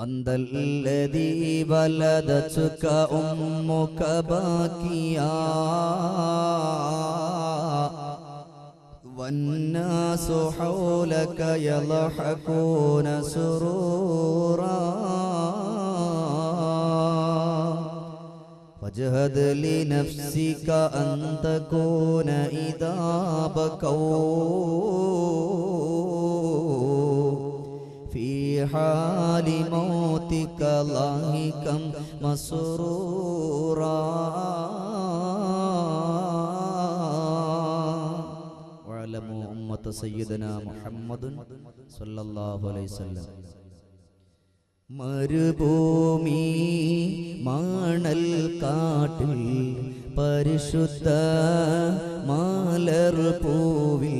أنت الذي ولدتك أمك باكيا والناس حولك يضحكون سرورا فاجهد لنفسك أن تكون إذا بكوا في حال موتك ضاحكا مسرورا واعلموا أمة سيدنا محمد صلى الله عليه وسلم മരുഭൂമി മണൽ കാട്ടിൽ പരിശുദ്ധ മാലർ പൂവിൽ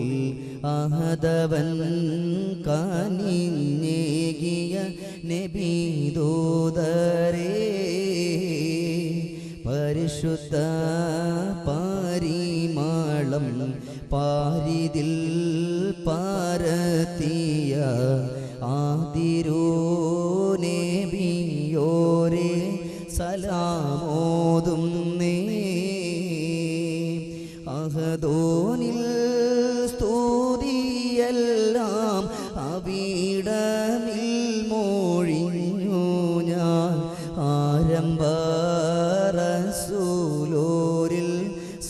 അഹദവൻ കനിഞ്ഞേകിയ നബിദൂതരേ പരിശുദ്ധ പാരിമാളം പാരിതിൽ പാരത്തിയ ആതിരൂനേബിയോരെ സലാമോതും നേ അഹദോനിൽ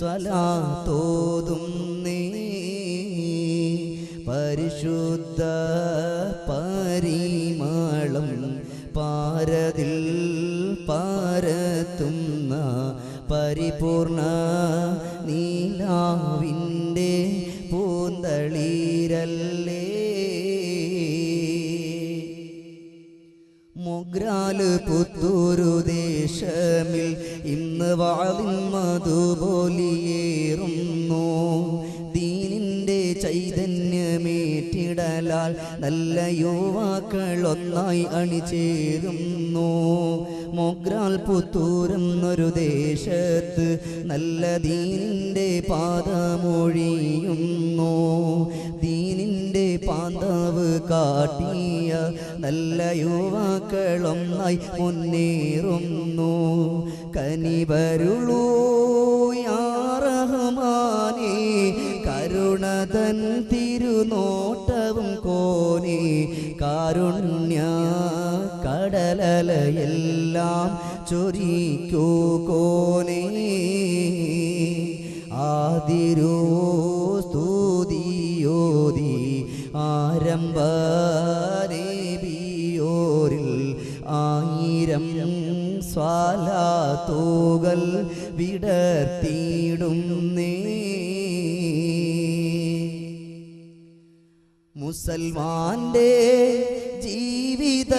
സ്വലാത്തോതും നേ പരിശുദ്ധ പരിമളം പാരതിൽ പാരത്തുന്ന പരിപൂർണ നീലാവിന്റെ പൂന്തളീരല്ലേ? മൊഗ്രാൽ പുത്തൂരു ദേശമിൽ ഇന്ന് വാളിൻ മധുപോലിയേറുന്നു ദീനിന്റെ ചൈതന്യമേറ്റിടലാൽ നല്ല യുവാക്കൾ ഒന്നായി അണിചേരുന്നു. മൊഗ്രാൽ പുത്തൂരെന്നൊരു ദേശത്ത് നല്ല ദീനിന്റെ പാതമൊഴിയുന്നു ദീനിന്റെ പാന്താവ് കാട്ടിയ നല്ല യുവാക്കളൊന്നായി മുന്നേറുന്നു. കനിവരുളൂ യാ റഹ്മാനേ കരുണതൻ തിരുനോട്ടവും കോനെ കാരുണ്യ കടലലയെല്ലാം ചൊരിക്കൂ കോനെ. ആതിരോ ആരംഭരേബിയോരിൽ ആയിരം സ്വാലാത്തൂകൾ വിടർത്തിയിടും നേ മുസൽമാന്റെ ജീവിതമെന്നൊരു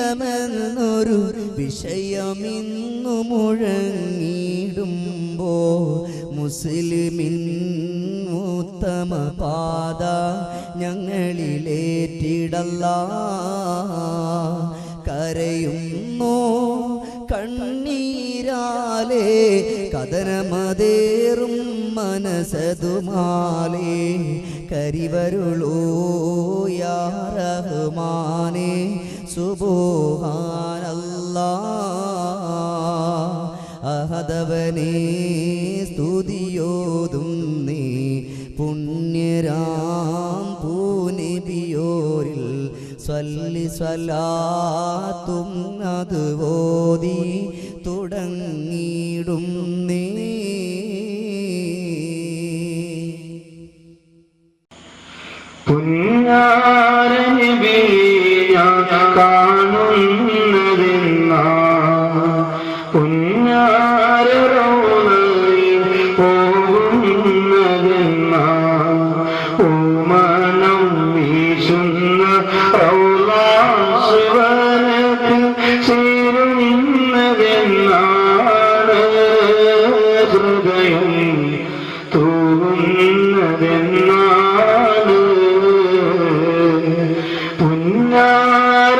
വിഷയമിന്നു മുഴങ്ങിടുമ്പോ മുസ്ലിമിൻ ഉത്തമ പാത ഞങ്ങളിലേറ്റിടല്ല. കരയുന്നു കണ്ണീരാലേ കഥനമതേറും മനസതുമാലേ കരിവരുളൂ യാ റഹ്മാനേ സുബോഹാനല്ലാ. അഹദവനേ സ്തുതിയോതും നീ പുണ്യരാം സ്വല്ലി സ്വലാത്തും അത് ഓതി തുടങ്ങിയിടും നീ. കാണുന്നു. النار